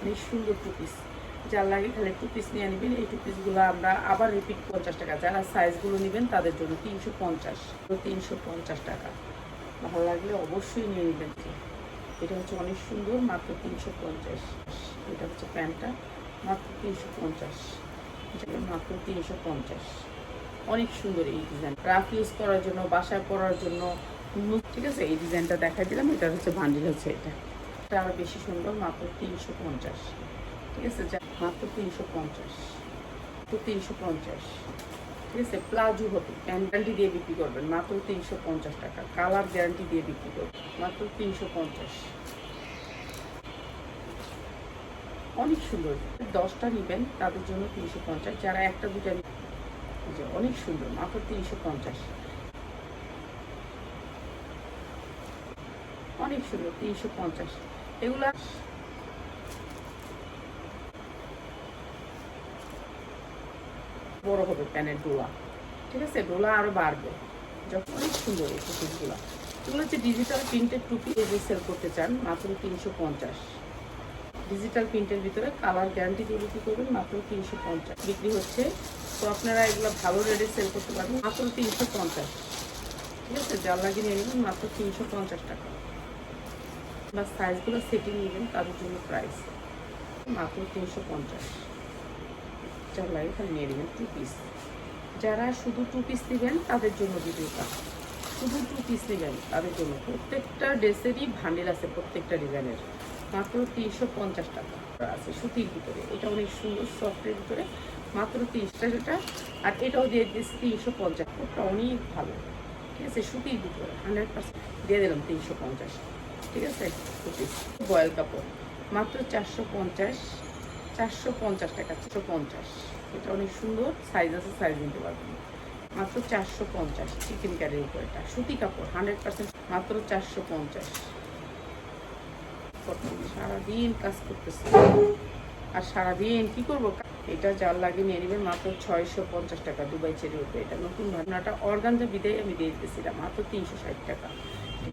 অনেক সুন্দর two piece যার লাগে তাহলে টু পিস নিয়ে নেবেন। এই টু পিসগুলো আমরা আবার রিপিট পঞ্চাশ টাকা। যারা সাইজগুলো নেবেন, তাদের জন্য তিনশো পঞ্চাশ। তিনশো পঞ্চাশ টাকা। ভালো লাগলে অবশ্যই নিয়ে নেবেন। এটা হচ্ছে অনেক সুন্দর, মাত্র তিনশো পঞ্চাশ। এটা হচ্ছে প্যান্টটা, মাত্র তিনশো পঞ্চাশ। মাত্র তিনশো পঞ্চাশ। অনেক সুন্দর এই ডিজাইন রাফ ইউজ করার জন্য, বাসায় পরার জন্য ঠিক আছে? এই ডিজাইনটা দেখা দিলাম। এটা হচ্ছে বান্ডিল হচ্ছে এটা। এটা আরও বেশি সুন্দর, মাত্র তিনশো পঞ্চাশ। ঠিক আছে মাত্র তিনশো পঞ্চাশ। তো তিনশো পঞ্চাশ। ঠিক আছে প্লাজো হবে গ্যারান্টি দিয়ে বিক্রি করবেন, মাত্র তিনশো পঞ্চাশ টাকা। কালার গ্যারান্টি দিয়ে বিক্রি করবেন, মাত্র তিনশো পঞ্চাশ। অনেক সুন্দর। দশটা নেবেন, তাদের জন্য তিনশো পঞ্চাশ। যারা একটা, দুটা যে অনেক সুন্দর, মাত্র তিনশো পঞ্চাশ। অনেক সুন্দর, তিনশো পঞ্চাশ। এগুলা বড় হবে প্যানের ডোলা। ঠিক আছে? ডোলা আরও বাড়বে। যখন অনেক সুন্দর এই টুপিগুলো এগুলো হচ্ছে ডিজিটাল প্রিন্টের টুপি এই সেল করতে চান, মাত্র তিনশো পঞ্চাশ। ডিজিটাল প্রিন্টের ভিতরে কালার গ্যারান্টি দিয়ে বিক্রি করবেন, মাত্র তিনশো পঞ্চাশ। বিক্রি হচ্ছে। তো আপনারা এগুলো ভালো রেটে সেল করতে পারবেন, মাত্র তিনশো পঞ্চাশ। ঠিক আছে? জাল লাগিয়ে নিয়ে নেবেন, মাত্র তিনশো পঞ্চাশ টাকা। বা সাইজগুলো সেটিং নেবেন তাদের জন্য প্রাইস মাত্র তিনশো পঞ্চাশ। জাল লাগে খালি নিয়ে নেবেন টু পিস যারা শুধু টু পিস নেবেন, তাদের জন্য ভিডিওটা শুধু টু পিস নেবেন, তাদের জন্য। প্রত্যেকটা ড্রেসেরই ভান্ডেল আছে, প্রত্যেকটা ডিজাইনের মাত্র তিনশো পঞ্চাশ টাকা আছে সুতির ভিতরে। এটা অনেক সুন্দর সফটের ভিতরে। মাত্র তিরিশটা যেটা। আর এটাও দিয়ে দিয়েছি তিনশো পঞ্চাশ। ওটা অনেক ভালো। ঠিক আছে? সুতির ভিতরে। হান্ড্রেড পার্সেন্ট দিয়ে দিলাম তিনশো পঞ্চাশ। ঠিক আছে? পিস বয়েল কাপড়। মাত্র চারশো পঞ্চাশ চারশো পঞ্চাশ টাকা, চারশো পঞ্চাশ। এটা অনেক সুন্দর সাইজ আছে সাইজ নিতে পারবেন। মাত্র চারশো পঞ্চাশ চিকেন ক্যারির উপর এটা। সুতি কাপড় হান্ড্রেড পার্সেন্ট মাত্র চারশো পঞ্চাশ। সারাদিন কাজ করতেছে। আর সারাদিন কি করব? এটা জাল লাগে নিয়ে নেবেন, মাত্র ছয়শো পঞ্চাশ টাকা দুবাই চেরির উপরে। এটা নতুন ভাবনাটা, অর্গানজা বিদায় আমি দিয়ে দিতেছিলাম মাত্র তিনশো ষাট টাকা।